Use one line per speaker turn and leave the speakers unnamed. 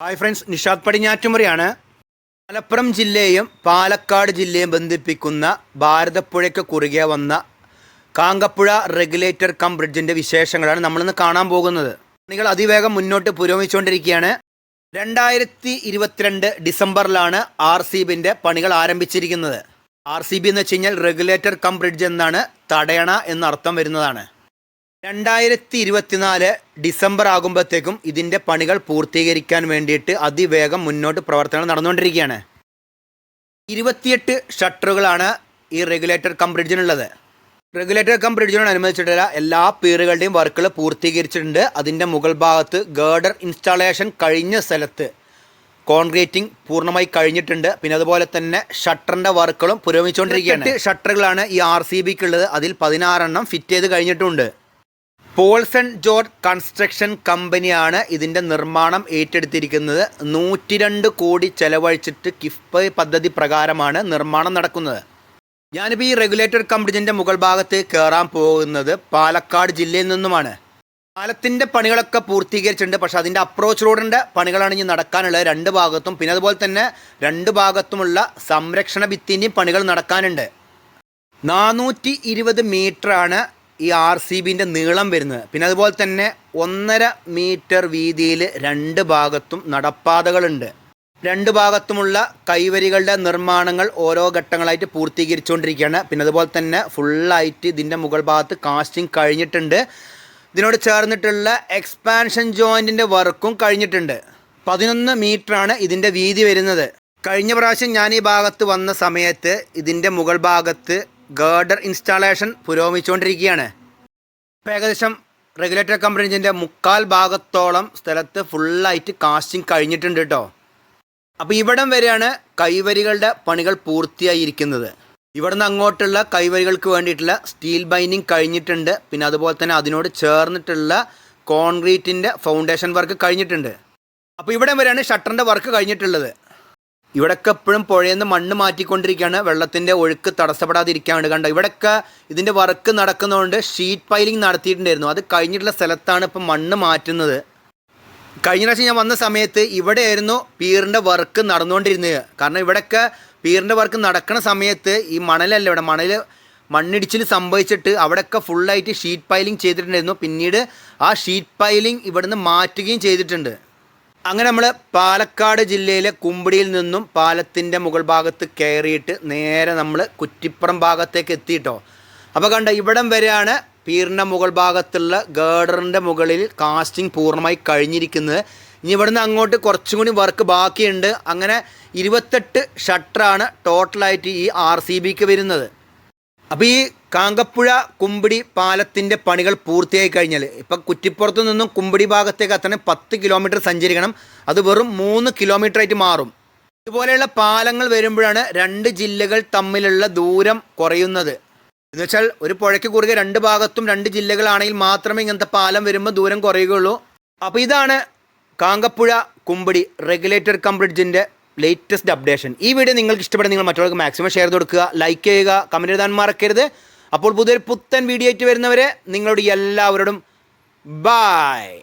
Hi friends Nishad പടിഞ്ഞാറ്റുമുറിയാണ്. മലപ്പുറം ജില്ലയും പാലക്കാട് ജില്ലയും ബന്ധിപ്പിക്കുന്ന ഭാരതപ്പുഴയ്ക്ക് കുറുകെ വന്ന കാങ്കപ്പുഴ റെഗുലേറ്റർ കം ബ്രിഡ്ജിന്റെ വിശേഷങ്ങളാണ് നമ്മളിന്ന് കാണാൻ പോകുന്നത്. പണികൾ അതിവേഗം മുന്നോട്ട് പുരോഗമിച്ചുകൊണ്ടിരിക്കുകയാണ്. രണ്ടായിരത്തി ഇരുപത്തിരണ്ട് ഡിസംബറിലാണ് ആർ സി ബിന്റെ പണികൾ ആരംഭിച്ചിരിക്കുന്നത്. ആർ സി ബി എന്ന് വെച്ച് കഴിഞ്ഞാൽ റെഗുലേറ്റർ കം ബ്രിഡ്ജ് എന്നാണ് തടയണ എന്നർത്ഥം വരുന്നതാണ്. രണ്ടായിരത്തി ഇരുപത്തിനാല് ഡിസംബർ ആകുമ്പോഴത്തേക്കും ഇതിന്റെ പണികൾ പൂർത്തീകരിക്കാൻ വേണ്ടിയിട്ട് അതിവേഗം മുന്നോട്ട് പ്രവർത്തനങ്ങൾ നടന്നുകൊണ്ടിരിക്കുകയാണ്. ഇരുപത്തിയെട്ട് ഷട്ടറുകളാണ് ഈ റെഗുലേറ്റർ കം ബ്രിഡ്ജിനുള്ളത്. റെഗുലേറ്റർ കം ബ്രിഡ്ജിനോടനുബന്ധിച്ചിട്ടുള്ള എല്ലാ പീറുകളുടെയും വർക്കുകൾ പൂർത്തീകരിച്ചിട്ടുണ്ട്. അതിന്റെ മുകൾ ഭാഗത്ത് ഗേർഡർ ഇൻസ്റ്റാളേഷൻ കഴിഞ്ഞ സ്ഥലത്ത് കോൺക്രീറ്റിംഗ് പൂർണമായി കഴിഞ്ഞിട്ടുണ്ട്. പിന്നെ അതുപോലെ തന്നെ ഷട്ടറിന്റെ വർക്കുകളും പുരോഗമിച്ചുകൊണ്ടിരിക്കുകയാണ്. ഷട്ടറുകളാണ് ഈ ആർ സി ബിക്കുള്ളത്. അതിൽ പതിനാറെണ്ണം ഫിറ്റ് ചെയ്ത് കഴിഞ്ഞിട്ടുണ്ട്. പോൾസൺ ജോർജ് കൺസ്ട്രക്ഷൻ കമ്പനിയാണ് ഇതിന്റെ നിർമ്മാണം ഏറ്റെടുത്തിരിക്കുന്നത്. നൂറ്റിരണ്ട് കോടി ചെലവഴിച്ചിട്ട് കിഫ്ബ് പദ്ധതി പ്രകാരമാണ് നിർമ്മാണം നടക്കുന്നത്. ഞാനിപ്പോൾ ഈ റെഗുലേറ്റർ കമ്പനിന്റെ മുകൾ ഭാഗത്ത് കയറാൻ പോകുന്നത് പാലക്കാട് ജില്ലയിൽ നിന്നുമാണ്. പാലത്തിന്റെ പണികളൊക്കെ പൂർത്തീകരിച്ചിട്ടുണ്ട്. പക്ഷേ അതിന്റെ അപ്രോച്ച് റോഡിന്റെ പണികളാണ് ഇനി നടക്കാനുള്ളത്. രണ്ട് ഭാഗത്തും. പിന്നെ അതുപോലെ തന്നെ രണ്ട് ഭാഗത്തുമുള്ള സംരക്ഷണ ഭിത്തിന്റെയും പണികൾ നടക്കാനുണ്ട്. നാനൂറ്റി ഇരുപത് മീറ്ററാണ് ഈ ആർ സി ബിന്റെ നീളം വരുന്നത്. പിന്നെ അതുപോലെ തന്നെ ഒന്നര മീറ്റർ വീതിയിൽ രണ്ട് ഭാഗത്തും നടപ്പാതകളുണ്ട്. രണ്ട് ഭാഗത്തുമുള്ള കൈവരികളുടെ നിർമ്മാണങ്ങൾ ഓരോ ഘട്ടങ്ങളായിട്ട് പൂർത്തീകരിച്ചുകൊണ്ടിരിക്കുകയാണ്. പിന്നെ അതുപോലെ തന്നെ ഫുള്ളായിട്ട് ഇതിന്റെ മുകൾ ഭാഗത്ത് കാസ്റ്റിംഗ് കഴിഞ്ഞിട്ടുണ്ട്. ഇതിനോട് ചേർന്നിട്ടുള്ള എക്സ്പാൻഷൻ ജോയിന്റിന്റെ വർക്കും കഴിഞ്ഞിട്ടുണ്ട്. പതിനൊന്ന് മീറ്ററാണ് ഇതിന്റെ വീതി വരുന്നത്. കഴിഞ്ഞ പ്രാവശ്യം ഞാൻ ഈ ഭാഗത്ത് വന്ന സമയത്ത് ഇതിന്റെ മുകൾ ഭാഗത്ത് ഗേർഡർ ഇൻസ്റ്റാളേഷൻ പുരോഗമിച്ചുകൊണ്ടിരിക്കുകയാണ്. ഇപ്പോൾ ഏകദേശം റെഗുലേറ്റർ കമ്പനിന്റെ മുക്കാൽ ഭാഗത്തോളം സ്ഥലത്ത് ഫുള്ളായിട്ട് കാസ്റ്റിംഗ് കഴിഞ്ഞിട്ടുണ്ട് കേട്ടോ. അപ്പോൾ ഇവിടം വരെയാണ് കൈവരികളുടെ പണികൾ പൂർത്തിയായിരിക്കുന്നത്. ഇവിടുന്ന് അങ്ങോട്ടുള്ള കൈവരികൾക്ക് വേണ്ടിയിട്ടുള്ള സ്റ്റീൽ ബൈൻഡിങ് കഴിഞ്ഞിട്ടുണ്ട്. പിന്നെ അതുപോലെ തന്നെ അതിനോട് ചേർന്നിട്ടുള്ള കോൺക്രീറ്റിന്റെ ഫൗണ്ടേഷൻ വർക്ക് കഴിഞ്ഞിട്ടുണ്ട്. അപ്പോൾ ഇവിടം വരെയാണ് ഷട്ടറിന്റെ വർക്ക് കഴിഞ്ഞിട്ടുള്ളത്. ഇവിടെയൊക്കെ എപ്പോഴും പുഴയിൽ നിന്ന് മണ്ണ് മാറ്റിക്കൊണ്ടിരിക്കുകയാണ്. വെള്ളത്തിന്റെ ഒഴുക്ക് തടസ്സപ്പെടാതിരിക്കാണ്ട് കണ്ടോ ഇവിടെയൊക്കെ ഇതിന്റെ വർക്ക് നടക്കുന്നതുകൊണ്ട് ഷീറ്റ് പൈലിംഗ് നടത്തിയിട്ടുണ്ടായിരുന്നു. അത് കഴിഞ്ഞിട്ടുള്ള സ്ഥലത്താണ് ഇപ്പം മണ്ണ് മാറ്റുന്നത്. കഴിഞ്ഞ പ്രാവശ്യം ഞാൻ വന്ന സമയത്ത് ഇവിടെയായിരുന്നു പീറിന്റെ വർക്ക് നടന്നുകൊണ്ടിരുന്നത്. കാരണം ഇവിടെയൊക്കെ പീറിന്റെ വർക്ക് നടക്കുന്ന സമയത്ത് ഈ മണലല്ല ഇവിടെ? മണൽ മണ്ണിടിച്ചിൽ സംഭവിച്ചിട്ട് അവിടെയൊക്കെ ഫുള്ളായിട്ട് ഷീറ്റ് പൈലിംഗ് ചെയ്തിട്ടുണ്ടായിരുന്നു. പിന്നീട് ആ ഷീറ്റ് പൈലിംഗ് ഇവിടുന്ന് മാറ്റുകയും ചെയ്തിട്ടുണ്ട്. അങ്ങനെ നമ്മൾ പാലക്കാട് ജില്ലയിലെ കുമ്പിടിയിൽ നിന്നും പാലത്തിന്റെ മുകൾ ഭാഗത്ത് കയറിയിട്ട് നേരെ നമ്മൾ കുറ്റിപ്പുറം ഭാഗത്തേക്ക് എത്തിയിട്ടോ. അപ്പോൾ കണ്ട ഇവിടം വരെയാണ് പീറിന്റെ മുകൾ ഭാഗത്തുള്ള ഗേഡറിന്റെ മുകളിൽ കാസ്റ്റിംഗ് പൂർണമായി കഴിഞ്ഞിരിക്കുന്നത്. ഇനി ഇവിടുന്ന് അങ്ങോട്ട് കുറച്ചും കൂടി വർക്ക് ബാക്കിയുണ്ട്. അങ്ങനെ ഇരുപത്തെട്ട് ഷട്ടറാണ് ടോട്ടലായിട്ട് ഈ ആർ സി ബിക്ക് വരുന്നത്. അപ്പോൾ ഈ കാങ്കപ്പുഴ കുമ്പിടി പാലത്തിന്റെ പണികൾ പൂർത്തിയായി കഴിഞ്ഞാൽ ഇപ്പം കുറ്റിപ്പുറത്തു നിന്നും കുമ്പിടി ഭാഗത്തേക്ക് എത്തണം പത്ത് കിലോമീറ്റർ സഞ്ചരിക്കണം. അത് വെറും മൂന്ന് കിലോമീറ്റർ ആയിട്ട് മാറും. ഇതുപോലെയുള്ള പാലങ്ങൾ വരുമ്പോഴാണ് രണ്ട് ജില്ലകൾ തമ്മിലുള്ള ദൂരം കുറയുന്നത്. എന്ന് വെച്ചാൽ ഒരു പുഴയ്ക്ക് കുറുകെ രണ്ട് ഭാഗത്തും രണ്ട് ജില്ലകളാണെങ്കിൽ മാത്രമേ ഇങ്ങനത്തെ പാലം വരുമ്പോൾ ദൂരം കുറയുകയുള്ളൂ. അപ്പോൾ ഇതാണ് Kankappuzha Kumbidi regulator cum latest updation ഈ വീഡിയോ നിങ്ങൾക്ക് ഇഷ്ടപ്പെടുന്ന നിങ്ങൾ മറ്റുള്ളവർക്ക് മാക്സിമം ഷെയർ കൊടുക്കുക ലൈക്ക് ചെയ്യുക കമന്റ് എഴുതാൻ മറക്കരുത്. അപ്പോൾ പുതിയൊരു പുത്തൻ വീഡിയോ ആയിട്ട് വരുന്നവരെ നിങ്ങളോട് എല്ലാവരോടും ബായ്